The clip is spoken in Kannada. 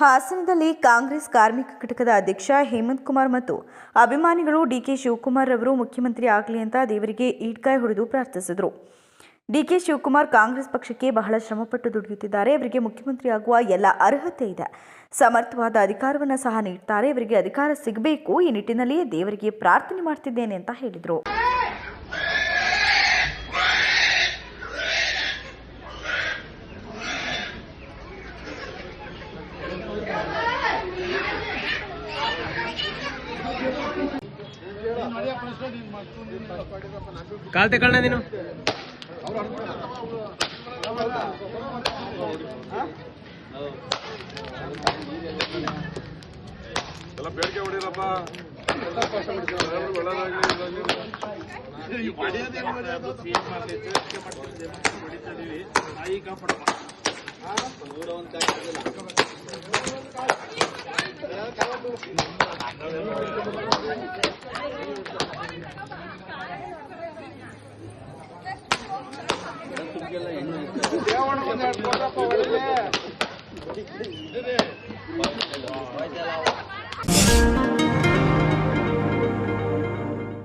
ಹಾಸನದಲ್ಲಿ ಕಾಂಗ್ರೆಸ್ ಕಾರ್ಮಿಕ ಘಟಕದ ಅಧ್ಯಕ್ಷ ಹೇಮಂತ್ ಕುಮಾರ್ ಮತ್ತು ಅಭಿಮಾನಿಗಳು ಡಿಕೆ ಶಿವಕುಮಾರ್ ಅವರು ಮುಖ್ಯಮಂತ್ರಿ ಆಗಲಿ ಅಂತ ದೇವರಿಗೆ ಈಟ್ಕಾಯಿ ಹೊಡೆದು ಪ್ರಾರ್ಥಿಸಿದರು. ಡಿಕೆ ಶಿವಕುಮಾರ್ ಕಾಂಗ್ರೆಸ್ ಪಕ್ಷಕ್ಕೆ ಬಹಳ ಶ್ರಮಪಟ್ಟು ದುಡಿಯುತ್ತಿದ್ದಾರೆ. ಇವರಿಗೆ ಮುಖ್ಯಮಂತ್ರಿ ಆಗುವ ಎಲ್ಲ ಅರ್ಹತೆ ಇದೆ. ಸಮರ್ಥವಾದ ಅಧಿಕಾರವನ್ನು ಸಹ ನೀಡ್ತಾರೆ. ಇವರಿಗೆ ಅಧಿಕಾರ ಸಿಗಬೇಕು. ಈ ನಿಟ್ಟಿನಲ್ಲಿ ದೇವರಿಗೆ ಪ್ರಾರ್ಥನೆ ಮಾಡ್ತಿದ್ದೇನೆ ಅಂತ ಹೇಳಿದರು. ಕಾಲ್ ತಗೊಳ್ಳ ನೀನು. ಎಲ್ಲ ಬೇಡಿಕೆ ಹೊಡೀರಪ್ಪ ಈಗ ದೇವಣ್ಣ ಬಂದು ಎರಡು ಕೊಡ್ರಪ್ಪ ಒಳ್ಳೆ